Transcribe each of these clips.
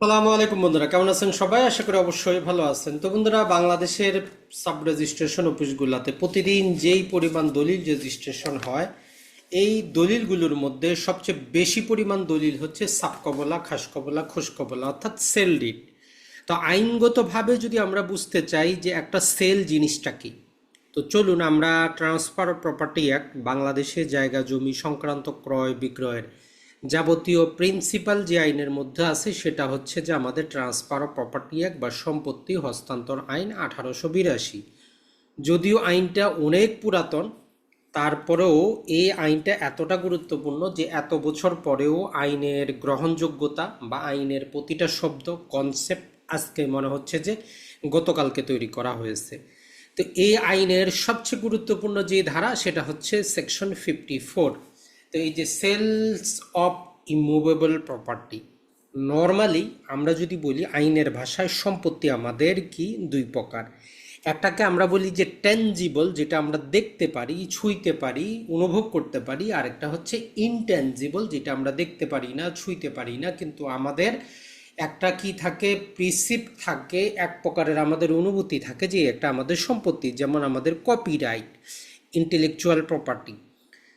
সালামু আলাইকুম বন্ধুরা, কেমন আছেন সবাই? আশা করি অবশ্যই ভালো আছেন। তো বন্ধুরা, বাংলাদেশের সাব রেজিস্ট্রেশন অফিসগুলোতে প্রতিদিন যেই পরিমাণ দলিল রেজিস্ট্রেশন হয়, এই দলিলগুলোর মধ্যে সবচেয়ে বেশি পরিমাণ দলিল হচ্ছে সাবকবলা খাসকবলা খোসকবলা অর্থাৎ সেল ডিড তো আইনগতভাবে যদি আমরা বুঝতে চাই যে একটা সেল জিনিসটা কি, তো চলুন আমরা ট্রান্সফার প্রপার্টি অ্যাক্ট, বাংলাদেশে জায়গা জমি, সংক্রান্ত ক্রয়, বিক্রয়ের যাবতীয় প্রিন্সিপাল যে আইনের মধ্যে আছে সেটা হচ্ছে যে আমাদের ট্রান্সফার অফ প্রপার্টি অ্যাক্ট বা সম্পত্তি হস্তান্তর আইন আঠারোশো বিরাশি। যদিও আইনটা অনেক পুরাতন, তারপরেও এই আইনটা এতটা গুরুত্বপূর্ণ যে এত বছর পরেও আইনের গ্রহণযোগ্যতা বা আইনের প্রতিটা শব্দ কনসেপ্ট আজকে মনে হচ্ছে যে গতকালকে তৈরি করা হয়েছে। তো এই আইনের সবচেয়ে গুরুত্বপূর্ণ যে ধারা সেটা হচ্ছে সেকশন ফিফটি ফোর তো এই যে sales of immovable property normally আমরা যদি বলি আইনের ভাষায় সম্পত্তি আমাদের কি? দুই প্রকার। একটাকে আমরা বলি যে টেনজিবল যেটা আমরা দেখতে পারি, ছুঁইতে পারি, অনুভব করতে পারি। আরেকটা হচ্ছে ইনটেনজিবল যেটা আমরা দেখতে পারি না, ছুঁইতে পারি না। কিন্তু আমাদের একটা কি থাকে? প্রিসিপ থাকে, এক প্রকারের আমাদের অনুভূতি থাকে যে একটা আমাদের সম্পত্তি, যেমন আমাদের কপিরাইট ইন্টেলেকচুয়াল প্রপার্টি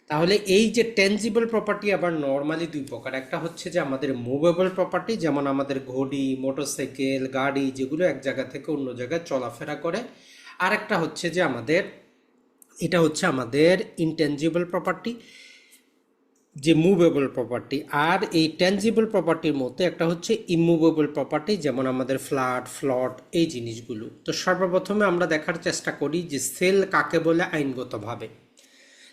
তাহলে এই যে টেনজিবল প্রপার্টি আবার নর্মালি দুই প্রকার। একটা হচ্ছে যে আমাদের মুভেবল প্রপার্টি যেমন আমাদের ঘড়ি মোটরসাইকেল গাড়ি, যেগুলো এক জায়গা থেকে অন্য জায়গায় চলাফেরা করে। আর একটা হচ্ছে যে আমাদের, এটা হচ্ছে আমাদের ইনটেনজিবল প্রপার্টি যে মুভেবল প্রপার্টি আর এই ট্যানজিবল প্রপার্টির মধ্যে একটা হচ্ছে ইমুভেবল প্রপার্টি যেমন আমাদের ফ্ল্যাট ফ্লট এই জিনিসগুলো। তো সর্বপ্রথমে আমরা দেখার চেষ্টা করি যে সেল কাকে বলে আইনগতভাবে।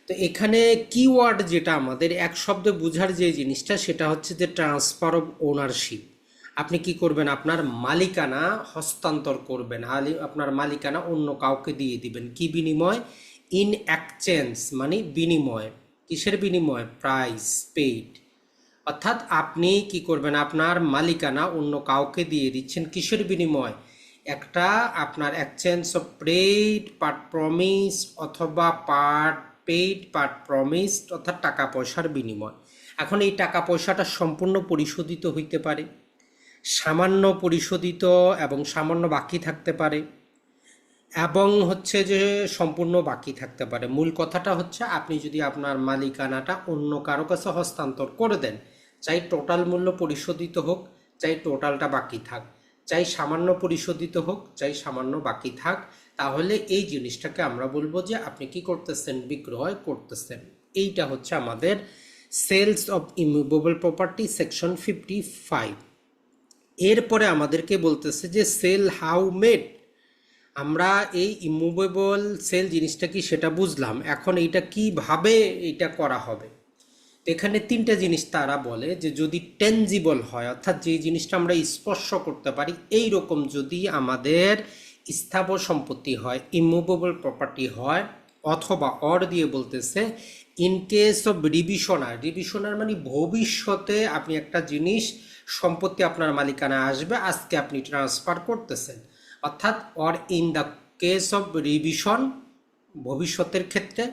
তো এখানে কিওয়ার্ড যেটা আমাদের এক শব্দে বোঝার যে জিনিসটা, সেটা হচ্ছে যে ট্রান্সফার অফ ওনারশিপ আপনি কি করবেন? আপনার মালিকানা হস্তান্তর করবেন। আলি- আপনার মালিকানা অন্য কাউকে দিয়ে দিবেন। কি বিনিময়? ইন এক্সচেঞ্জ মানে বিনিময়। কিসের বিনিময়? প্রাইস পেইড অর্থাৎ আপনি কি করবেন? আপনার মালিকানা অন্য কাউকে দিয়ে দিচ্ছেন। কিসের বিনিময়? একটা আপনার exchange of paid part promise অথবা পার্ট পেইড পার্ট প্রমিস অর্থাৎ টাকা পয়সার বিনিময়। এখন এই টাকা পয়সাটা সম্পূর্ণ পরিশোধিত হইতে পারে, সামান্য পরিশোধিত এবং সামান্য বাকি থাকতে পারে, এবং হচ্ছে যে সম্পূর্ণ বাকি থাকতে পারে। মূল কথাটা হচ্ছে, আপনি যদি আপনার মালিকানাটা অন্য কারও কাছে হস্তান্তর করে দেন, চাই টোটাল মূল্য পরিশোধিত হোক, চাই টোটালটা বাকি থাক, চাই সামান্য পরিশোধিত হোক, চাই সামান্য বাকি থাক তাহলে এই জিনিসটাকে আমরা বলব যে আপনি কি করতেছেন? বিক্রয় করতেছেন। এইটা হচ্ছে আমাদের sales of immovable property section fifty five এরপরে আমাদেরকে বলতেছে যে সেল হাউ মেড আমরা এই ইমুভেবল সেল জিনিসটা কি সেটা বুঝলাম। এখন এইটা কীভাবে এটা করা হবে? এখানে তিনটা জিনিস তারা বলে যে যদি টেনজিবল হয়, অর্থাৎ যে জিনিসটা আমরা স্পর্শ করতে পারি এই রকম যদি আমাদের স্থাবর সম্পত্তি হয় ইমুভেবল প্রপার্টি হয়, অথবা অর দিয়ে বলতেছে in case of reversioner reversioner মানে ভবিষ্যতে আপনি একটা জিনিস, সম্পত্তি আপনার মালিকানা আসবে, আজকে আপনি ট্রান্সফার করতেছেন। অর্থাৎ or in the case of reversion ভবিষ্যতের ক্ষেত্রে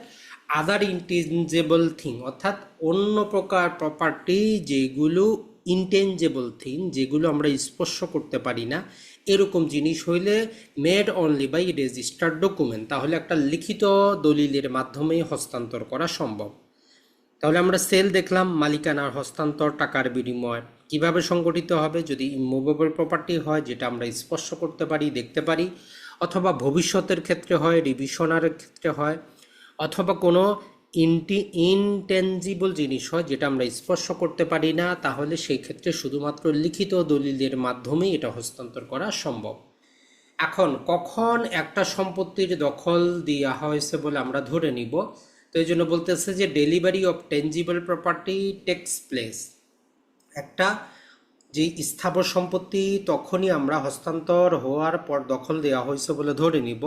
আদার ইনটেঞ্জেবল থিং অর্থাৎ অন্য প্রকার প্রপার্টি যেগুলো ইনটেঞ্জেবল থিং যেগুলো আমরা স্পর্শ করতে পারি না এরকম জিনিস হইলে made only by registered document তাহলে একটা লিখিত দলিলের মাধ্যমেই হস্তান্তর করা সম্ভব। তাহলে আমরা সেল দেখলাম, মালিকানার হস্তান্তর, টাকার বিনিময়। কীভাবে সংগঠিত হবে? যদি ইমুভেবল প্রপার্টি হয়, যেটা আমরা স্পর্শ করতে পারি, দেখতে পারি, অথবা ভবিষ্যতের ক্ষেত্রে হয় রিভিশনার ক্ষেত্রে হয়, অথবা কোনো ইনটি ইনটেনজিবল জিনিস হয় যেটা আমরা স্পর্শ করতে পারি না, তাহলে সেই ক্ষেত্রে শুধুমাত্র লিখিত দলিলের মাধ্যমেই এটা হস্তান্তর করা সম্ভব। এখন কখন একটা সম্পত্তির দখল দেওয়া হয়েছে বলে আমরা ধরে নিব, তো এই জন্য বলতেছে যে delivery of tangible property takes place. একটা যে স্থাবর সম্পত্তি তখনই আমরা হস্তান্তর হওয়ার পর দখল দেওয়া হয়েছে বলে ধরে নিব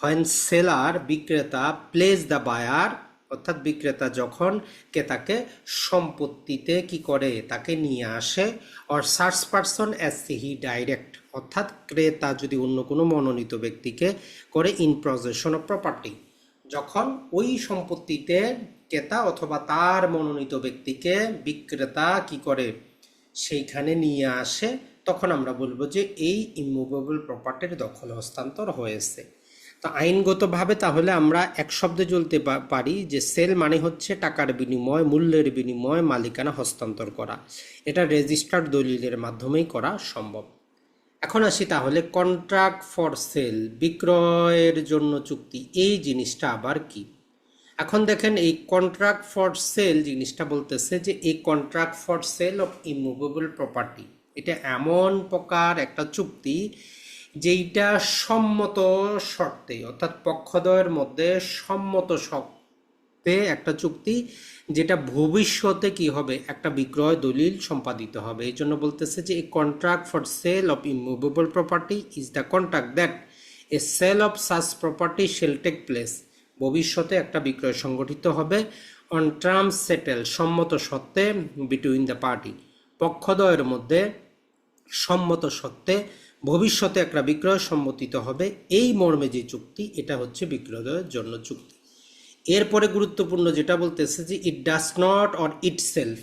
হোয়েন সেলার বিক্রেতা প্লেস দ্য বায়ার অর্থাৎ বিক্রেতা যখন ক্রেতাকে সম্পত্তিতে কি করে তাকে নিয়ে আসে or search person as he direct অর্থাৎ ক্রেতা যদি অন্য কোনো মনোনীত ব্যক্তিকে করে ইন প্রজেশন অফ প্রপার্টি যখন ওই সম্পত্তিতে ক্রেতা অথবা তার মনোনীত ব্যক্তিকে বিক্রেতা কি করে সেইখানে নিয়ে আসে, তখন আমরা বলব যে এই ইমুভেবল প্রপার্টির দখল হস্তান্তর হয়েছে। তো আইনগতভাবে তাহলে আমরা এক শব্দে চলতে পারি যে সেল মানে হচ্ছে টাকার বিনিময়, মূল্যের বিনিময়, মালিকানা হস্তান্তর করা। এটা রেজিস্টার্ড দলিলের মাধ্যমেই করা সম্ভব। এখন আসি তাহলে কন্ট্রাক্ট ফর সেল বিক্রয়ের জন্য চুক্তি, এই জিনিসটা আবার কি? এখন দেখেন এই কন্ট্রাক্ট ফর সেল জিনিসটা বলতেছে যে এই contract for sale of immovable property এটা এমন প্রকার একটা চুক্তি যেইটা সম্মত শর্তে, অর্থাৎ পক্ষদ্বয়ের মধ্যে সম্মত শর্তে একটা চুক্তি, যেটা ভবিষ্যতে কি হবে? একটা বিক্রয় দলিল সম্পাদিত হবে। এই জন্য বলতেছে যে এই contract for sale of immovable property is the contract that a sale of such property shall take place ভবিষ্যতে একটা বিক্রয় সংগঠিত হবে অন টার্মস সেটেল সম্মত সত্ত্বে বিটুইন দ্য পার্টি পক্ষদ্বয়ের মধ্যে সম্মত সত্ত্বে ভবিষ্যতে একটা বিক্রয় সম্মতিত হবে এই মর্মে যে চুক্তি, এটা হচ্ছে বিক্রয়ের জন্য চুক্তি। এরপরে গুরুত্বপূর্ণ যেটা বলতেছে যে it does not or itself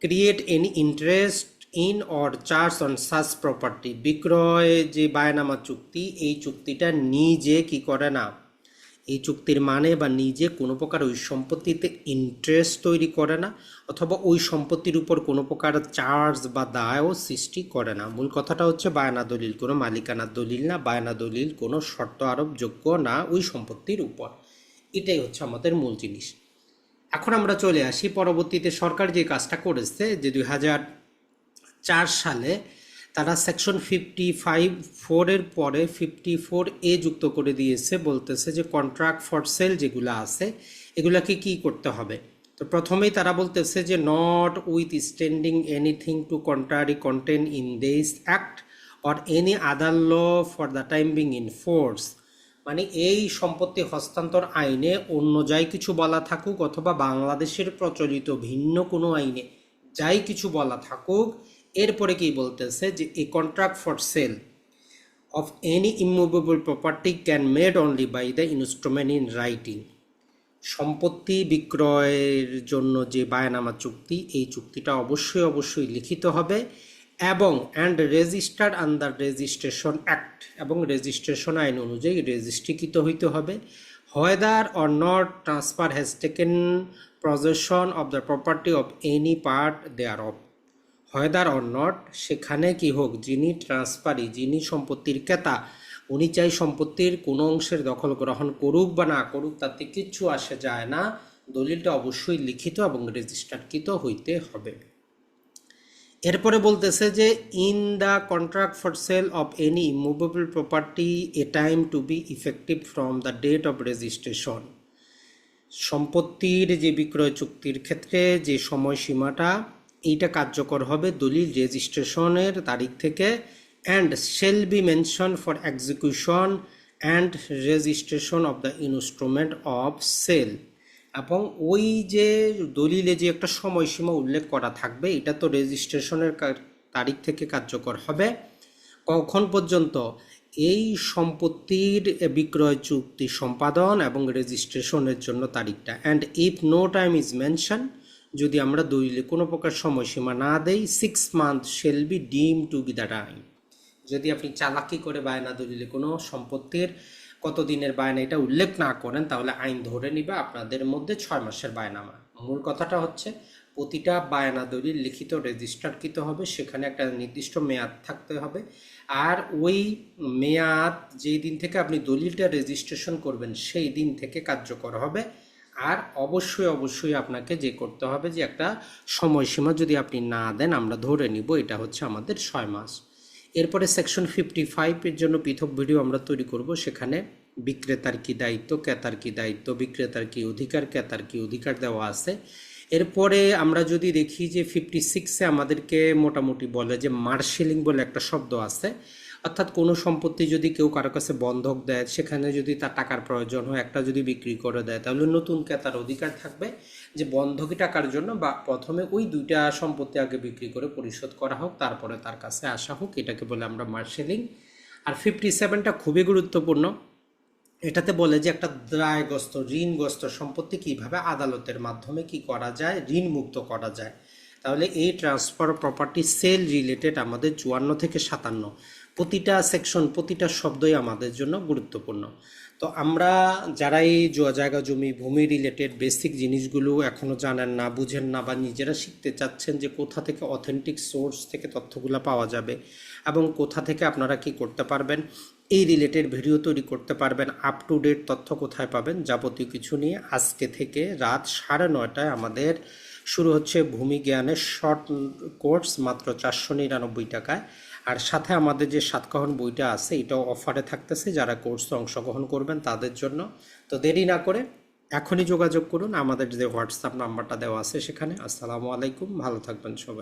create any interest in or charge on such property বিক্রয় যে বায়নামা চুক্তি, এই চুক্তিটা নিজে কি করে না? এই চুক্তির মানে বা নিজে কোনো প্রকার ওই সম্পত্তিতে ইন্টারেস্ট তৈরি করে না, অথবা ওই সম্পত্তির উপর কোনো প্রকার চার্জ বা দায়ও সৃষ্টি করে না। মূল কথাটা হচ্ছে বায়না দলিল, কোনো মালিকানার দলিল না, বায়না দলিল, কোনো শর্ত আরোপযোগ্য না ওই সম্পত্তির উপর। এটাই হচ্ছে আমাদের মূল জিনিস। এখন আমরা চলে আসি, পরবর্তীতে সরকার যে কাজটা করেছে, যে দুই হাজার চার সালে তারা সেকশন ফিফটি ফাইভ ফোরের পরে ফিফটি ফোর এ যুক্ত করে দিয়েছে, বলতেছে যে কন্ট্রাক্ট ফর সেল যেগুলো আছে, এগুলাকে কি করতে হবে? তো প্রথমেই তারা বলতেছে যে notwithstanding anything to contrary contained in this act or any other law for the time being in force মানে এই সম্পত্তি হস্তান্তর আইনে অন্য যাই কিছু বলা থাকুক অথবা বাংলাদেশের প্রচলিত ভিন্ন কোনো আইনে যাই কিছু বলা থাকুক এরপরে কি বলতেছে যে এই contract for sale of any immovable property can made only by the instrument in writing সম্পত্তি বিক্রয়ের জন্য যে বায়নামা চুক্তি, এই চুক্তিটা অবশ্যই অবশ্যই লিখিত হবে এবং and registered under registration act এবং রেজিস্ট্রেশন আইন অনুযায়ী রেজিস্ট্রিকৃত হইতে হবে। Whether or not transfer has taken possession of the property of any part thereof whether or not, সেখানে কি হোক, যিনি ট্রান্সফারি, যিনি সম্পত্তির ক্রেতা, উনি চাই সম্পত্তির কোনো অংশের দখল গ্রহণ করুক বা না করুক, তাতে কিচ্ছু আসে যায় না। দলিলটা অবশ্যই লিখিত এবং রেজিস্টারকৃত হইতে হবে। এরপরে বলতেছে যে, in the contract for sale of any movable property, a time to be effective from the date of registration. সম্পত্তির যে বিক্রয় চুক্তির ক্ষেত্রে যে সময়সীমাটা এইটা কার্যকর হবে দলিল রেজিস্ট্রেশনের তারিখ থেকে। And shall be mention for execution and registration of the instrument of sale এবং ওই যে দলিলে যে একটা সময়সীমা উল্লেখ করা থাকবে, এটা তো রেজিস্ট্রেশনের তারিখ থেকে কার্যকর হবে। কখন পর্যন্ত? এই সম্পত্তির বিক্রয় চুক্তি সম্পাদন এবং রেজিস্ট্রেশনের জন্য তারিখটা। And if no time is mention যদি আমরা দলিলে কোনো প্রকার সময়সীমা না দেই six month shall be deem to be the time যদি আপনি চালাকি করে বায়না দলিলে কোনো সম্পত্তির কত দিনের বায়না এটা উল্লেখ না করেন, তাহলে আইন ধরে নিবে আপনাদের মধ্যে ছয় মাসের বায়নামা মূল কথাটা হচ্ছে, প্রতিটা বায়না দলিল লিখিত, রেজিস্টারকৃত হবে, সেখানে একটা নির্দিষ্ট মেয়াদ থাকতে হবে। আর ওই মেয়াদ যেই দিন থেকে আপনি দলিলটা রেজিস্ট্রেশন করবেন, সেই দিন থেকে কার্যকর হবে। আর অবশ্যই অবশ্যই আপনাকে যে করতে হবে যে একটা সময়সীমা যদি আপনি না দেন, আমরা ধরে নিব এটা হচ্ছে আমাদের ছয় মাস। এরপরে সেকশন ফিফটি ফাইভের জন্য পৃথক ভিডিও আমরা তৈরি করব। সেখানে বিক্রেতার কি দায়িত্ব, ক্রেতার কি দায়িত্ব, বিক্রেতার কি অধিকার, ক্রেতার কি অধিকার দেওয়া আছে। এরপরে আমরা যদি দেখি যে ফিফটি সিক্সে আমাদেরকে মোটামুটি বলে যে মার্শেলিং বলে একটা শব্দ আছে অর্থাৎ কোনো সম্পত্তি যদি কেউ কারও কাছে বন্ধক দেয়, সেখানে যদি তার টাকার প্রয়োজন হয়, একটা যদি বিক্রি করে দেয়, তাহলে নতুন ক্রেতার অধিকার থাকবে যে বন্ধকি টাকার জন্য বা প্রথমে ওই দুইটা সম্পত্তি আগে বিক্রি করে পরিশোধ করা হোক, তারপরে তার কাছে আসা হোক, এটাকে বলে আমরা মার্শেলিং আর ফিফটি সেভেনটা খুবই গুরুত্বপূর্ণ। এটাতে বলে যে একটা দায়গ্রস্ত, ঋণগ্রস্ত সম্পত্তি কীভাবে আদালতের মাধ্যমে কি করা যায় ঋণ মুক্ত করা যায়। তাহলে এই ট্রান্সফার প্রপার্টি সেল রিলেটেড আমাদের চুয়ান্ন থেকে সাতান্ন। প্রতিটা সেকশন প্রতিটা শব্দই আমাদের জন্য গুরুত্বপূর্ণ। তো আমরা যারা এই জ- জায়গা, জমি, ভূমি রিলেটেড বেসিক জিনিসগুলো এখনও জানেন না, বুঝেন না বা নিজেরা শিখতে চাচ্ছেন যে কোথা থেকে অথেন্টিক সোর্স থেকে তথ্যগুলো পাওয়া যাবে এবং কোথা থেকে আপনারা কি করতে পারবেন, এই রিলেটেড ভিডিও তৈরি করতে পারবেন আপ টু ডেট তথ্য কোথায় পাবেন যাবতীয় কিছু নিয়ে আজকে থেকে রাত সাড়ে নয়টায় আমাদের শুরু হচ্ছে ভূমি জ্ঞানের শর্ট কোর্স মাত্র চারশো নিরানব্বই টাকায়। আর সাথে আমাদের যে সাতকাহন বইটা আছে, এটাও অফারে থাকতেছে। যারা কোর্সে অংশগ্রহণ করবেন তাদের জন্য। তো দেরি না করে এখনই যোগাযোগ করুন। আমাদের যে হোয়াটসঅ্যাপ নাম্বারটা দেওয়া আছে সেখানে। আসসালামু আলাইকুম। ভালো থাকবেন সবাই।